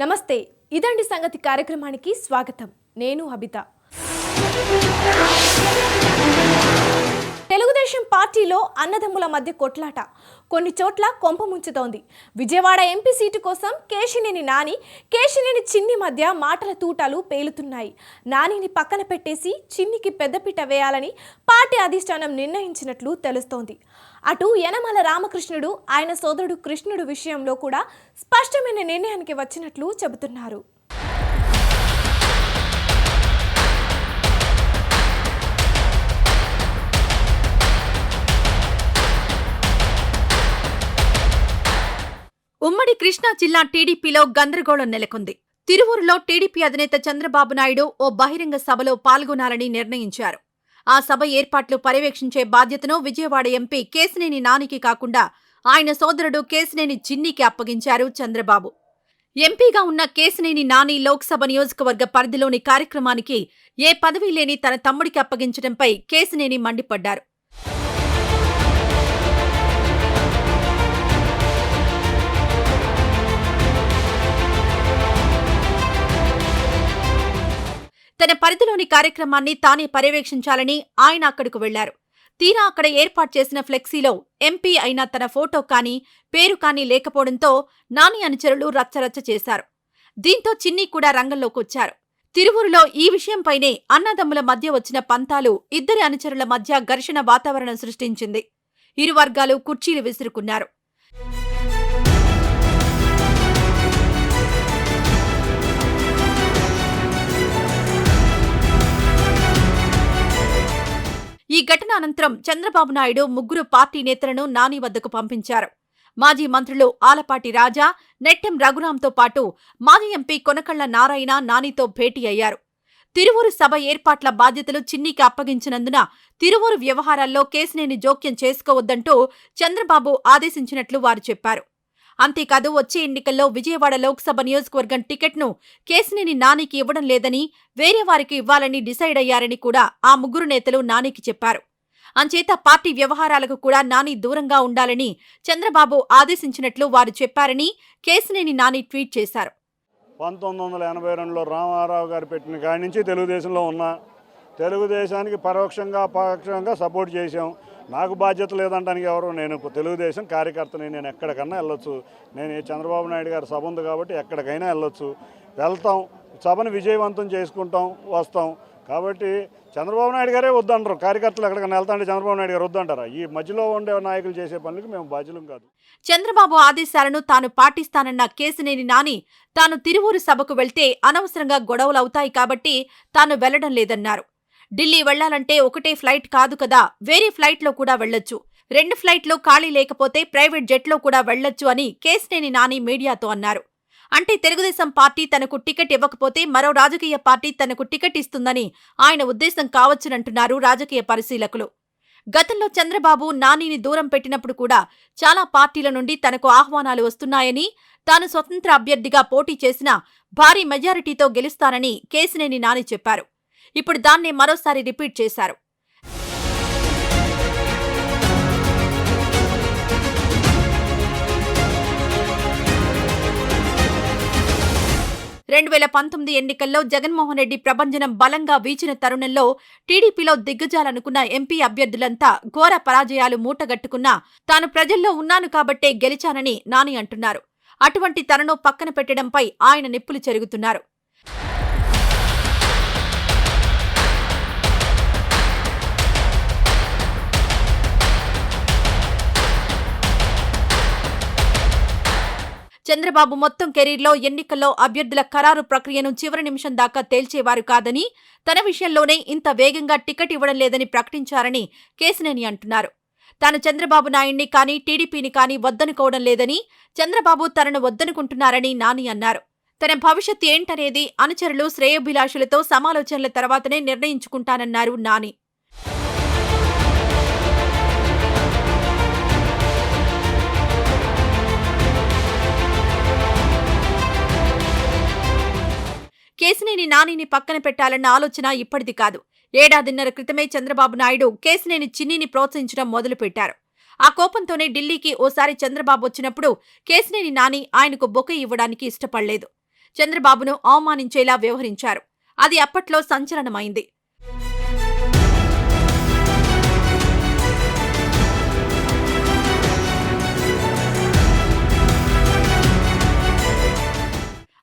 నమస్తే. ఇదండి సంగతి కార్యక్రమానికి స్వాగతం. నేను అబిత పార్టీలో అన్నదమ్ముల మధ్య కొట్లాట. కొన్ని చోట్ల కొంప ముంచుతోంది. విజయవాడ ఎంపీ సీటు కోసం కేశినేని నాని కేశినేని చిన్ని మధ్య మాటల తూటాలు పేలుతున్నాయి. నానిని పక్కన పెట్టేసి చిన్నికి పెద్దపీట వేయాలని పార్టీ అధిష్టానం నిర్ణయించినట్లు తెలుస్తోంది. అటు యనమల రామకృష్ణుడు ఆయన సోదరుడు కృష్ణుడు విషయంలో కూడా స్పష్టమైన నిర్ణయానికి వచ్చినట్లు చెబుతున్నారు. కృష్ణా జిల్లా టీడీపీలో గందరగోళం నెలకొంది. తిరువూరులో టీడీపీ అధినేత చంద్రబాబు నాయుడు ఓ బహిరంగ సభలో పాల్గొనాలని నిర్ణయించారు. ఆ సభ ఏర్పాట్లు పర్యవేక్షించే బాధ్యతను విజయవాడ ఎంపీ కేసినేని నానికి కాకుండా ఆయన సోదరుడు కేసినేని చిన్నీకి అప్పగించారు చంద్రబాబు. ఎంపీగా ఉన్న కేసినేని నాని లోక్సభ నియోజకవర్గ పరిధిలోని కార్యక్రమానికి ఏ పదవీ లేని తన తమ్ముడికి అప్పగించడంపై కేసినేని మండిపడ్డారు. తన పరిధిలోని కార్యక్రమాన్ని తానే పర్యవేక్షించాలని ఆయన అక్కడకు వెళ్ళారు. తీరా అక్కడ ఏర్పాటు చేసిన ఫ్లెక్సీలో ఎంపీ అయిన తన ఫోటో కానీ పేరు కానీ లేకపోవడంతో నాని అనుచరులు రచ్చరచ్చ చేశారు. దీంతో చిన్ని కూడా రంగంలోకి వచ్చారు. తిరువురులో ఈ విషయంపైనే అన్నదమ్ముల మధ్య వచ్చిన పంతాలు ఇద్దరి అనుచరుల మధ్య ఘర్షణ వాతావరణం సృష్టించింది. ఇరు వర్గాలు కుర్చీలు విసురుకున్నారు. ఈ ఘటన అనంతరం చంద్రబాబు నాయుడు ముగ్గురు పార్టీ నేతలను నాని వద్దకు పంపించారు. మాజీ మంత్రులు ఆలపాటి రాజా నెట్టెం రఘురాంతో పాటు మాజీ ఎంపీ కొనకళ్ళ నారాయణ నానితో భేటీ అయ్యారు. తిరువూరు సభ ఏర్పాట్ల బాధ్యతలు చిన్నికి అప్పగించినందున తిరువూరు వ్యవహారాల్లో కేసినేని జోక్యం చేసుకోవద్దంటూ చంద్రబాబు ఆదేశించినట్లు వారు చెప్పారు. అంతేకాదు వచ్చే ఎన్నికల్లో విజయవాడ లోక్సభ నియోజకవర్గం టికెట్ను కేసినేని నానికి ఇవ్వడం లేదని వేరే వారికి ఇవ్వాలని డిసైడ్ అయ్యారని కూడా ఆ ముగ్గురు నేతలు నానికి చెప్పారు. అంచేత పార్టీ వ్యవహారాలకు కూడా నాని దూరంగా ఉండాలని చంద్రబాబు ఆదేశించినట్లు వారు చెప్పారని కేసినేని నాని ట్వీట్ చేశారు. పంతొమ్మిది వందల ఎనభై రెండులో రామారావు గారు పెట్టిన కాడి నుంచి తెలుగుదేశంలో ఉన్నా తెలుగుదేశానికి పరోక్షంగా పరోక్షంగా సపోర్ట్ చేశాం. నాకు బాధ్యత లేదంటానికి ఎవరు? నేను తెలుగుదేశం కార్యకర్తని నేను ఎక్కడికన్నా వెళ్ళొచ్చు. నేను చంద్రబాబు నాయుడు గారి సభ ఉంది కాబట్టి ఎక్కడికైనా వెళ్ళొచ్చు. వెళ్తాం. సభను విజయవంతం చేసుకుంటాం వస్తాం. కాబట్టి చంద్రబాబు నాయుడు గారే వద్దంటారు. కార్యకర్తలు ఎక్కడికైనా వెళ్తాంటే చంద్రబాబు నాయుడు గారు వద్దంటారా? ఈ మధ్యలో ఉండే నాయకులు చేసే పనులకు మేము బాధ్యులం కాదు. చంద్రబాబు ఆదేశాలను తాను పాటిస్తానన్న కేసినేని నాని తాను తిరువూరు సభకు వెళ్తే అనవసరంగా గొడవలవుతాయి కాబట్టి తాను వెళ్ళడం లేదన్నారు. ఢిల్లీ వెళ్ళాలంటే ఒకటే ఫ్లైట్ కాదు కదా. వేరే ఫ్లైట్లో కూడా వెళ్ళొచ్చు రెండు ఫ్లైట్లో ఖాళీ లేకపోతే ప్రైవేట్ జెట్లో కూడా వెళ్ళొచ్చు అని కేసినేని నాని మీడియాతో అన్నారు. అంటే తెలుగుదేశం పార్టీ తనకు టికెట్ ఇవ్వకపోతే మరో రాజకీయ పార్టీ తనకు టికెట్ ఇస్తుందని ఆయన ఉద్దేశం కావచ్చునంటున్నారు రాజకీయ పరిశీలకులు. గతంలో చంద్రబాబు నానిని దూరం పెట్టినప్పుడు కూడా చాలా పార్టీల నుండి తనకు ఆహ్వానాలు వస్తున్నాయని తాను స్వతంత్ర అభ్యర్థిగా పోటీ చేసినా భారీ మెజారిటీతో గెలుస్తానని కేసినేని నాని చెప్పారు. ఇప్పుడు దాన్నే మరోసారి రిపీట్ చేశారు. రెండు వేల పంతొమ్మిది ఎన్నికల్లో జగన్మోహన్ రెడ్డి ప్రభంజనం బలంగా వీచిన తరుణంలో టీడీపీలో దిగ్గజాలనుకున్న ఎంపీ అభ్యర్థులంతా ఘోర పరాజయాలు మూటగట్టుకున్నా తాను ప్రజల్లో ఉన్నాను కాబట్టే గెలిచానని నాని అంటున్నారు. అటువంటి తనను పక్కన పెట్టడంపై ఆయన నిప్పులు చెరుగుతున్నారు. చంద్రబాబు మొత్తం కెరీర్లో ఎన్నికల్లో అభ్యర్థుల ఖరారు ప్రక్రియను చివరి నిమిషం దాకా తేల్చేవారు కాదని తన విషయంలోనే ఇంత వేగంగా టికెట్ ఇవ్వడం లేదని ప్రకటించారని కేసినేని అంటున్నారు. తాను చంద్రబాబు నాయుడిని కానీ టీడీపీని కానీ వద్దనుకోవడం లేదని చంద్రబాబు తనను వద్దనుకుంటున్నారని నాని అన్నారు. తన భవిష్యత్ ఏంటనేది అనుచరులు శ్రేయోభిలాషులతో సమాలోచనల తర్వాతనే నిర్ణయించుకుంటానన్నారు నాని. కేసినేని నానిని పక్కన పెట్టాలన్న ఆలోచన ఇప్పటిది కాదు. ఏడాదిన్నర క్రితమే చంద్రబాబు నాయుడు కేసినేని చిన్నిని ప్రోత్సహించడం మొదలుపెట్టారు. ఆ కోపంతోనే ఢిల్లీకి ఓసారి చంద్రబాబు వచ్చినప్పుడు కేసినేని నాని ఆయనకు బొకే ఇవ్వడానికి ఇష్టపడలేదు. చంద్రబాబును అవమానించేలా వ్యవహరించారు. అది అప్పట్లో సంచలనమైంది.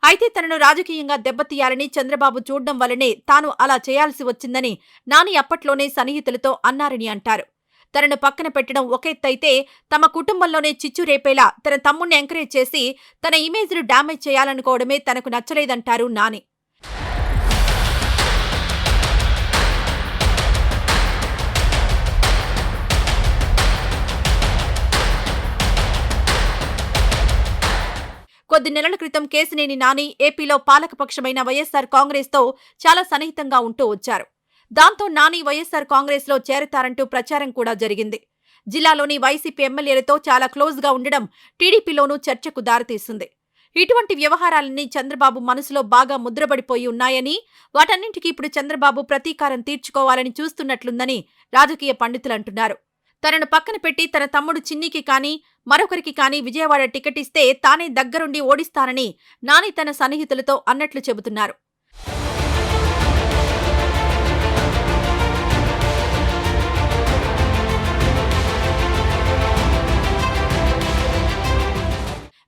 అయితే తనను రాజకీయంగా దెబ్బతీయాలని చంద్రబాబు చూడడం వల్లనే తాను అలా చేయాల్సి వచ్చిందని నాని అప్పట్లోనే సన్నిహితులతో అన్నారని అంటారు. తనను పక్కన పెట్టడం ఒక ఎత్తైతే తమ కుటుంబంలోనే చిచ్చు రేపేలా తన తమ్ముణ్ణి ఎంకరేజ్ చేసి తన ఇమేజ్ను డ్యామేజ్ చేయాలనుకోవడమే తనకు నచ్చలేదంటారు నాని. కొద్ది నెలల క్రితం కేసినేని నాని ఏపీలో పాలకపక్షమైన వైఎస్సార్ కాంగ్రెస్తో చాలా సన్నిహితంగా ఉంటూ వచ్చారు. దాంతో నాని వైఎస్సార్ కాంగ్రెస్లో చేరతారంటూ ప్రచారం కూడా జరిగింది. జిల్లాలోని వైసీపీ ఎమ్మెల్యేలతో చాలా క్లోజ్గా ఉండడం టీడీపీలోనూ చర్చకు దారితీస్తుంది ఇటువంటి వ్యవహారాలన్నీ చంద్రబాబు మనసులో బాగా ముద్రపడిపోయి ఉన్నాయని వాటన్నింటికీ ఇప్పుడు చంద్రబాబు ప్రతీకారం తీర్చుకోవాలని చూస్తున్నట్లుందని రాజకీయ పండితులు అంటున్నారు. తనను పక్కన పెట్టి తన తమ్ముడు చిన్నికి కానీ మరొకరికి కానీ విజయవాడ టికెట్ ఇస్తే తానే దగ్గరుండి ఓడిస్తానని నాని తన సన్నిహితులతో అన్నట్లు చెబుతున్నారు.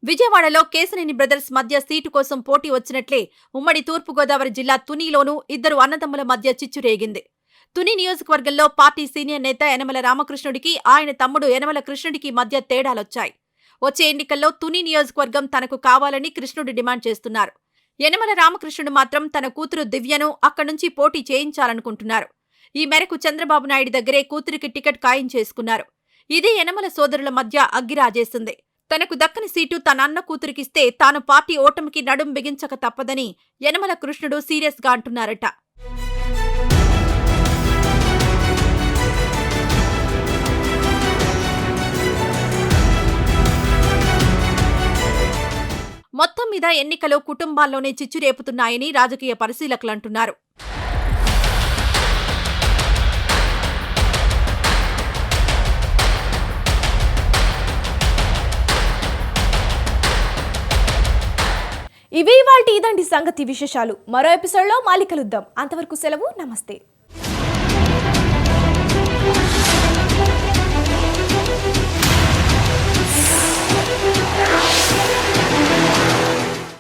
విజయవాడలో కేశనేని బ్రదర్స్ మధ్య సీటు కోసం పోటీ వచ్చినట్లే ఉమ్మడి తూర్పుగోదావరి జిల్లా తునిలోనూ ఇద్దరు అన్నదమ్ముల మధ్య చిచ్చు రేగింది. తుని నియోజకవర్గంలో పార్టీ సీనియర్ నేత యనమల రామకృష్ణుడికి ఆయన తమ్ముడు యనమల కృష్ణుడికి మధ్య తేడాలొచ్చాయి. వచ్చే ఎన్నికల్లో తుని నియోజకవర్గం తనకు కావాలని కృష్ణుడు డిమాండ్ చేస్తున్నారు. యనమల రామకృష్ణుడు మాత్రం తన కూతురు దివ్యను అక్కడి నుంచి పోటీ చేయించాలనుకుంటున్నారు. ఈ మేరకు చంద్రబాబు నాయుడు దగ్గరే కూతురికి టికెట్ ఖాయం చేసుకున్నారు. ఇదే యనమల సోదరుల మధ్య అగ్గిరాజేసింది తనకు దక్కని సీటు తన అన్న కూతురికిస్తే తాను పార్టీ ఓటమికి నడుం బిగించక తప్పదని యనమల కృష్ణుడు సీరియస్గా అంటున్నారట. మొత్తం మీద ఎన్నికలు కుటుంబాల్లోనే చిచ్చు రేపుతున్నాయని రాజకీయ పరిశీలకులు అంటున్నారు. ఇవి ఇవాళ ఇదండి సంగతి విశేషాలు. మరో ఎపిసోడ్లో మళ్ళీ కలుద్దాం అంతవరకు సెలవు నమస్తే.